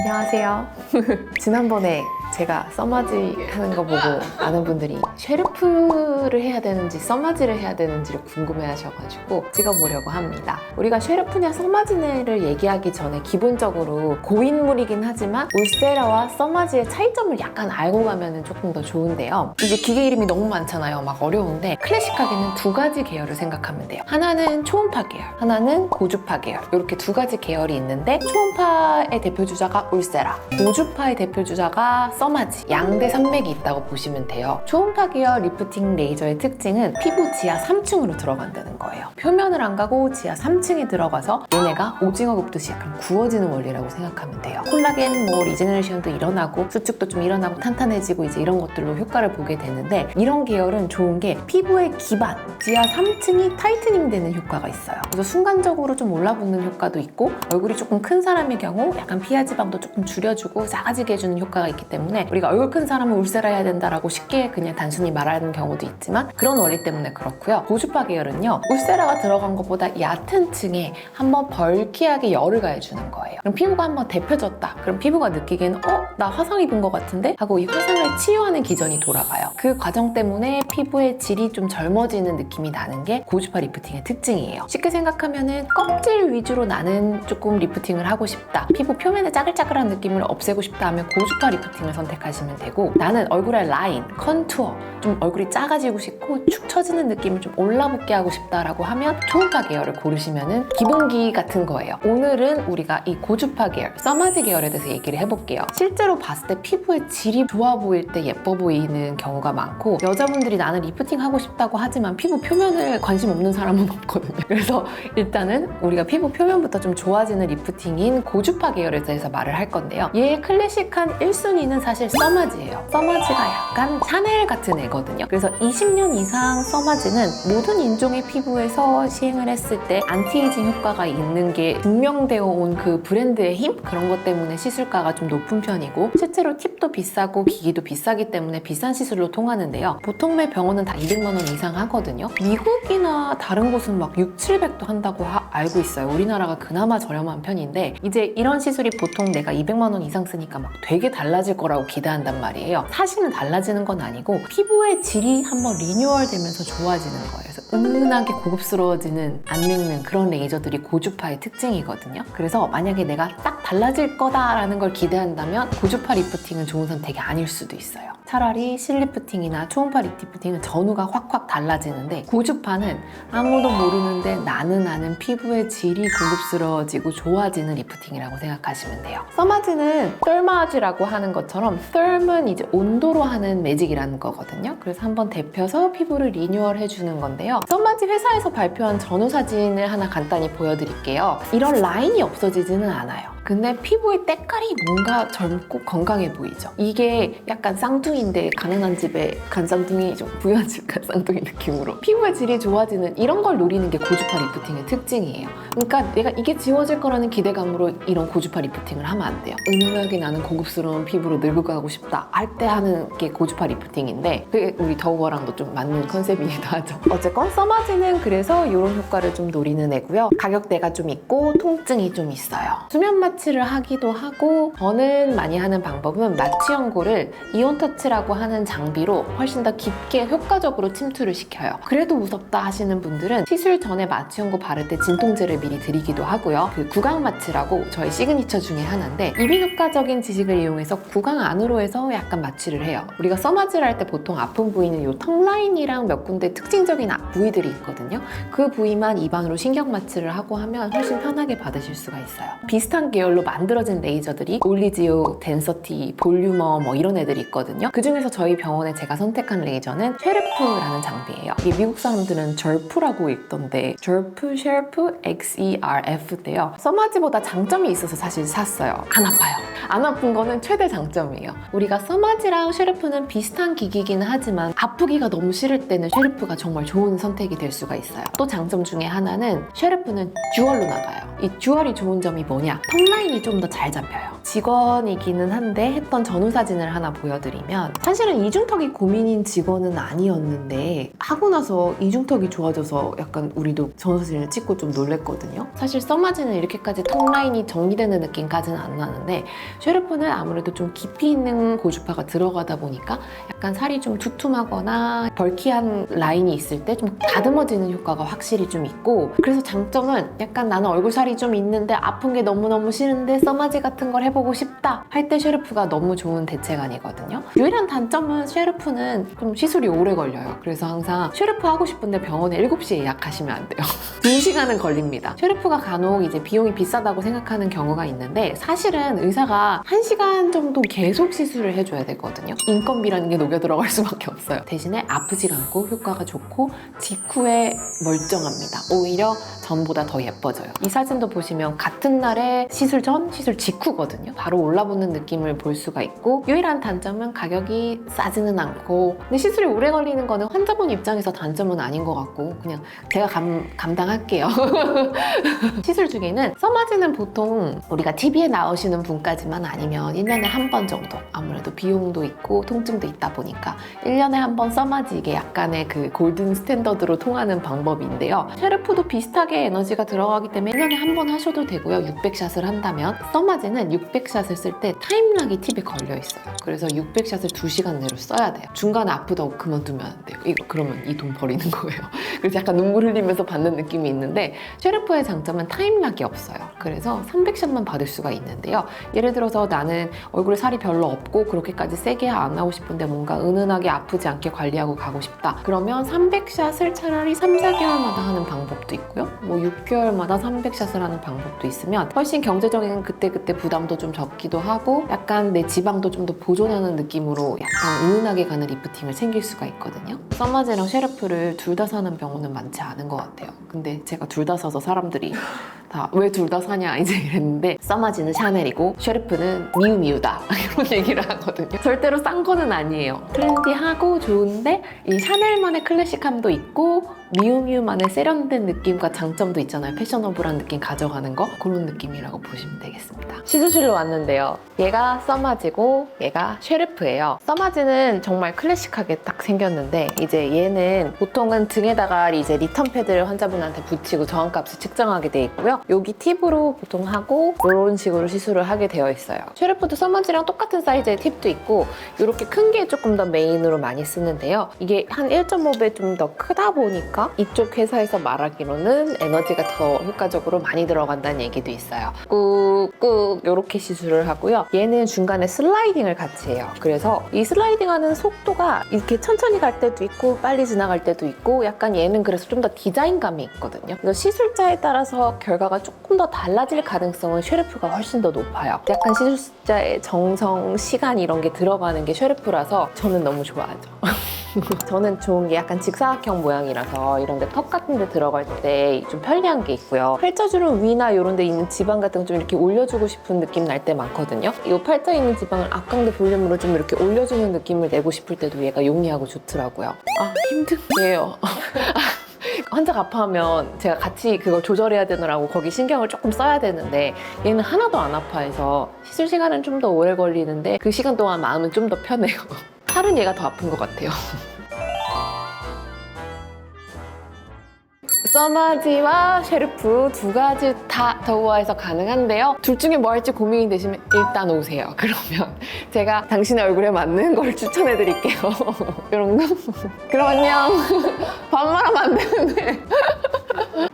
안녕하세요. 지난번에 제가 써마지 하는 거 보고 많은 분들이 쉐르프를 해야 되는지 써마지를 해야 되는지를 궁금해 하셔가지고 찍어보려고 합니다. 우리가 쉐르프냐 써마지를 얘기하기 전에 기본적으로 고인물이긴 하지만 울세라와 써마지의 차이점을 약간 알고 가면 조금 더 좋은데요. 이제 기계 이름이 너무 많잖아요. 막 어려운데 클래식하게는 두 가지 계열을 생각하면 돼요. 하나는 초음파 계열, 하나는 고주파 계열. 이렇게 두 가지 계열이 있는데 초음파의 대표 주자가 울세라, 고주파의 대표 주자가 써마지. 양대 산맥이 있다고 보시면 돼요. 초음파 계열 리프팅 레이저의 특징은 피부 지하 3층으로 들어간다는 거예요. 표면을 안 가고 지하 3층에 들어가서 얘네가 오징어 굽듯이 약간 구워지는 원리라고 생각하면 돼요. 콜라겐 뭐 리제너레이션도 일어나고 수축도 좀 일어나고 탄탄해지고 이제 이런 것들로 효과를 보게 되는데 이런 계열은 좋은 게 피부의 기반 지하 3층이 타이트닝 되는 효과가 있어요. 그래서 순간적으로 좀 올라붙는 효과도 있고 얼굴이 조금 큰 사람의 경우 약간 피하 지방도 조금 줄여주고 작아지게 해주는 효과가 있기 때문에 우리가 얼굴 큰 사람은 울세라 해야 된다라고 쉽게 그냥 단순히 말하는 경우도 있지만 그런 원리 때문에 그렇고요. 고주파 계열은요 울세라가 들어간 것보다 얕은 층에 한번 벌키하게 열을 가해주는 거예요. 그럼 피부가 한번 데펴졌다. 그럼 피부가 느끼기에는 어? 나 화상 입은 것 같은데? 하고 이 화상을 치유하는 기전이 돌아가요. 그 과정 때문에 피부의 질이 좀 젊어지는 느낌이 나는 게 고주파 리프팅의 특징이에요. 쉽게 생각하면은 껍질 위주로 나는 조금 리프팅을 하고 싶다. 피부 표면에 짜글짜글한 느낌을 없애고 싶다 하면 고주파 리프팅을 선택하시면 되고 나는 얼굴에 라인, 컨투어, 좀 얼굴이 작아지고 싶고 축 처지는 느낌을 좀 올라붙게 하고 싶다라고 하면 초음파 계열을 고르시면은 기본기 같은 거예요. 오늘은 우리가 이 고주파 계열, 써마지 계열에 대해서 얘기를 해볼게요. 실제로 봤을 때 피부의 질이 좋아 보일 때 예뻐 보이는 경우가 많고 여자분들이 나는 리프팅 하고 싶다고 하지만 피부 표면을 관심 없는 사람은 없거든요. 그래서 일단은 우리가 피부 표면부터 좀 좋아지는 리프팅인 고주파 계열에 대해서 말을 할 건데요. 얘의 클래식한 1순위는 사실 써마지예요. 써마지가 약간 샤넬 같은 애거든요. 그래서 20년 이상 써마지는 모든 인종의 피부에서 시행을 했을 때 안티에이징 효과가 있는 게 증명되어 온 그 브랜드의 힘? 그런 것 때문에 시술가가 좀 높은 편이고 실제로 팁도 비싸고 기기도 비싸기 때문에 비싼 시술로 통하는데요. 보통 매 병원은 다 200만 원 이상 하거든요. 미국이나 다른 곳은 막 6, 700도 한다고 하- 알고 있어요. 우리나라가 그나마 저렴한 편인데 이제 이런 시술이 보통 내가 200만 원 이상 쓰니까 막 되게 달라질 거라고 기대한단 말이에요. 사실은 달라지는 건 아니고 피부 의 질이 한번 리뉴얼 되면서 좋아지는 거예요. 은은하게 고급스러워지는 안 늙는 그런 레이저들이 고주파의 특징이거든요. 그래서 만약에 내가 딱 달라질 거다라는 걸 기대한다면 고주파 리프팅은 좋은 선택이 아닐 수도 있어요. 차라리 실리프팅이나 초음파 리프팅은 전후가 확확 달라지는데 고주파는 아무도 모르는데 나는 아는 피부의 질이 고급스러워지고 좋아지는 리프팅이라고 생각하시면 돼요. 써마지는 썰마지라고 하는 것처럼 썰은 이제 온도로 하는 매직이라는 거거든요. 그래서 한번 데펴서 피부를 리뉴얼 해주는 건데요. 써마지 회사에서 발표한 전후 사진을 하나 간단히 보여드릴게요. 이런 라인이 없어지지는 않아요. 근데 피부의 때깔이 뭔가 젊고 건강해 보이죠. 이게 약간 쌍둥이인데 가난한 집에 간쌍둥이 좀 부유한 집 간쌍둥이 느낌으로 피부의 질이 좋아지는 이런 걸 노리는 게 고주파 리프팅의 특징이에요. 그러니까 내가 이게 지워질 거라는 기대감으로 이런 고주파 리프팅을 하면 안 돼요. 은은하게 나는 고급스러운 피부로 늙어가고 싶다 할 때 하는 게 고주파 리프팅인데 그게 우리 더우버랑도 좀 맞는 컨셉이기도 하죠. 어쨌건 써마지는 그래서 이런 효과를 좀 노리는 애고요. 가격대가 좀 있고 통증이 좀 있어요. 수면 마 취를 하기도 하고 저는 많이 하는 방법은 마취 연고를 이온 터치라고 하는 장비로 훨씬 더 깊게 효과적으로 침투를 시켜요. 그래도 무섭다 하시는 분들은 시술 전에 마취 연고 바를 때 진통제를 미리 드리기도 하고요. 그 구강 마취라고 저희 시그니처 중에 하나인데 이비인후과적인 지식을 이용해서 구강 안으로 해서 약간 마취를 해요. 우리가 써마지를 할 때 보통 아픈 부위는 요턱 라인이랑 몇 군데 특징적인 아- 부위들이 있거든요. 그 부위만 입안으로 신경 마취를 하고 하면 훨씬 편하게 받으실 수가 있어요. 비슷한 계열 로 만들어진 레이저들이 올리지오, 덴서티, 볼유머 뭐 이런 애들이 있거든요. 그 중에서 저희 병원에 제가 선택한 레이저는 쉐르프라는 장비예요. 이게 미국 사람들은 절프라고 읽던데 절프, 쉐르프, XERF인데요. 써마지보다 장점이 있어서 사실 샀어요. 안 아파요. 안 아픈 거는 최대 장점이에요. 우리가 써마지랑 쉐르프는 비슷한 기기긴 하지만 아프기가 너무 싫을 때는 쉐르프가 정말 좋은 선택이 될 수가 있어요. 또 장점 중에 하나는 쉐르프는 듀얼로 나가요. 이 듀얼이 좋은 점이 뭐냐? 턱톤 라인이 좀 더 잘 잡혀요. 직원이기는 한데 했던 전후 사진을 하나 보여드리면 사실은 이중턱이 고민인 직원은 아니었는데 하고 나서 이중턱이 좋아져서 약간 우리도 전후 사진을 찍고 좀 놀랬거든요. 사실 써마지는 이렇게까지 턱 라인이 정리되는 느낌까지는 안 나는데 쉐르프는 아무래도 좀 깊이 있는 고주파가 들어가다 보니까 약간 살이 좀 두툼하거나 벌키한 라인이 있을 때 좀 다듬어지는 효과가 확실히 좀 있고 그래서 장점은 약간 나는 얼굴 살이 좀 있는데 아픈 게 너무너무 싫은 데 써마지 같은 걸 해보고 싶다 할 때 쉐르프가 너무 좋은 대체간이거든요. 유일한 단점은 쉐르프는 좀 시술이 오래 걸려요. 그래서 항상 쉐르프 하고 싶은데 병원에 7시에 예약하시면 안 돼요. 2시간은 걸립니다. 쉐르프가 간혹 이제 비용이 비싸다고 생각하는 경우가 있는데 사실은 의사가 1시간 정도 계속 시술을 해줘야 되거든요. 인건비라는 게 녹여 들어갈 수밖에 없어요. 대신에 아프지 않고 효과가 좋고 직후에 멀쩡합니다. 오히려 전보다 더 예뻐져요. 이 사진도 보시면 같은 날에 시술 전, 시술 직후거든요. 바로 올라붙는 느낌을 볼 수가 있고 유일한 단점은 가격이 싸지는 않고 근데 시술이 오래 걸리는 거는 환자분 입장에서 단점은 아닌 것 같고 그냥 제가 감, 감당할게요. 시술 중에는 써마지는 보통 우리가 TV에 나오시는 분까지만 아니면 1년에 한 번 정도 아무래도 비용도 있고 통증도 있다 보니까 1년에 한 번 써마지 이게 약간의 그 골든 스탠더드로 통하는 방법인데요. 쉐르프도 비슷하게 에너지가 들어가기 때문에 1년에 한 번 하셔도 되고요. 600샷을 한 다면 써마지는 600샷을 쓸 때 타임락이 팁에 걸려 있어요 그래서 600샷을 2시간 내로 써야 돼요 중간에 아프다고 그만두면 안 돼요 이거 그러면 이 돈 버리는 거예요 그래서 약간 눈물 흘리면서 받는 느낌이 있는데 쉐르프의 장점은 타임락이 없어요. 그래서 300샷만 받을 수가 있는데요. 예를 들어서 나는 얼굴에 살이 별로 없고 그렇게까지 세게 안 하고 싶은데 뭔가 은은하게 아프지 않게 관리하고 가고 싶다. 그러면 300샷을 차라리 3, 4개월마다 하는 방법도 있고요. 뭐 6개월마다 300샷을 하는 방법도 있으면 훨씬 경제 적인 그때그때 부담도 좀 적기도 하고 약간 내 지방도 좀 더 보존하는 느낌으로 약간 은은하게 가는 리프팅을 챙길 수가 있거든요. 써마제랑 쉐르프를 둘 다 사는 병원은 많지 않은 것 같아요. 근데 제가 둘 다 사서 사람들이 다 왜 둘 다 사냐 이제 이랬는데 써마지는 샤넬이고 쉐르프는 미우미우다 이런 얘기를 하거든요. 절대로 싼 거는 아니에요. 트렌디하고 좋은데 이 샤넬만의 클래식함도 있고 미우미우만의 세련된 느낌과 장점도 있잖아요. 패셔너블한 느낌 가져가는 거 그런 느낌이라고 보시면 되겠습니다. 시즈실로 왔는데요. 얘가 써마지고 얘가 쉐르프예요. 써마지는 정말 클래식하게 딱 생겼는데 이제 얘는 보통은 등에다가 이제 리턴 패드를 환자분한테 붙이고 저항값을 측정하게 돼 있고요. 여기 팁으로 보통 하고 이런 식으로 시술을 하게 되어 있어요. 쉐르프도 써마지랑 똑같은 사이즈의 팁도 있고 이렇게 큰 게 조금 더 메인으로 많이 쓰는데요. 이게 한 1.5배 좀 더 크다 보니까 이쪽 회사에서 말하기로는 에너지가 더 효과적으로 많이 들어간다는 얘기도 있어요. 꾹꾹 이렇게 시술을 하고요. 얘는 중간에 슬라이딩을 같이 해요. 그래서 이 슬라이딩하는 속도가 이렇게 천천히 갈 때도 있고 빨리 지나갈 때도 있고 약간 얘는 그래서 좀 더 디자인감이 있거든요. 그래서 시술자에 따라서 결과가 조금 더 달라질 가능성은 쉐르프가 훨씬 더 높아요. 약간 시술자의 정성, 시간 이런 게 들어가는 게 쉐르프라서 저는 너무 좋아하죠. 저는 좋은 게 약간 직사각형 모양이라서 이런 데 턱 같은 데 들어갈 때 좀 편리한 게 있고요. 팔자주름 위나 이런 데 있는 지방 같은 거 좀 이렇게 올려주고 싶은 느낌 날 때 많거든요. 이 팔자에 있는 지방을 악강도 볼륨으로 좀 이렇게 올려주는 느낌을 내고 싶을 때도 얘가 용이하고 좋더라고요. 아, 힘든데요. 환자가 아파하면 제가 같이 그걸 조절해야 되느라고 거기 신경을 조금 써야 되는데 얘는 하나도 안 아파해서 시술 시간은 좀 더 오래 걸리는데 그 시간 동안 마음은 좀 더 편해요. 살은 얘가 더 아픈 것 같아요. 써마지와 쉐르프 두 가지 다 더우아에서 가능한데요. 둘 중에 뭐 할지 고민이 되시면 일단 오세요. 그러면 제가 당신의 얼굴에 맞는 걸 추천해 드릴게요. 이런 거? 그럼 안녕. 반말하면 안 되는데.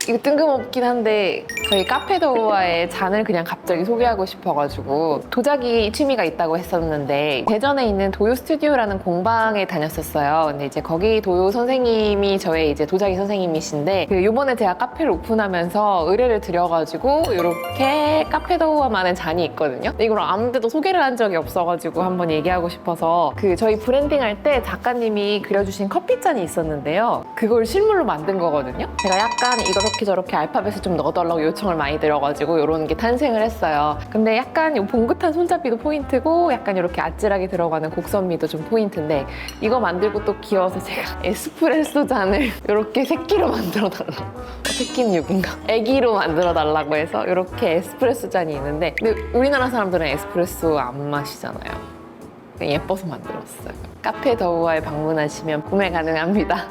이거 뜬금없긴 한데 저희 카페 더우아의 잔을 그냥 갑자기 소개하고 싶어가지고 도자기 취미가 있다고 했었는데 대전에 있는 도요 스튜디오라는 공방에 다녔었어요. 근데 이제 거기 도요 선생님이 저의 이제 도자기 선생님이신데 그 요번에 제가 카페를 오픈하면서 의뢰를 드려가지고 이렇게 카페 더우아만의 잔이 있거든요. 이걸 아무데도 소개를 한 적이 없어가지고 한번 얘기하고 싶어서 그 저희 브랜딩 할 때 작가님이 그려주신 커피잔이 있었는데요. 그걸 실물로 만든 거거든요. 제가 약간 이 렇게 저렇게 알파벳을 좀 넣어달라고 요청을 많이 드려가지고 이런 게 탄생을 했어요. 근데 약간 이 봉긋한 손잡이도 포인트고 약간 이렇게 아찔하게 들어가는 곡선미도 좀 포인트인데 이거 만들고 또 귀여워서 제가 에스프레소 잔을 이렇게 새끼로 만들어 달라고 새끼는 6인가? 애기로 만들어 달라고 해서 이렇게 에스프레소 잔이 있는데 근데 우리나라 사람들은 에스프레소 안 마시잖아요. 예뻐서 만들었어요. 카페 더우아에 방문하시면 구매 가능합니다.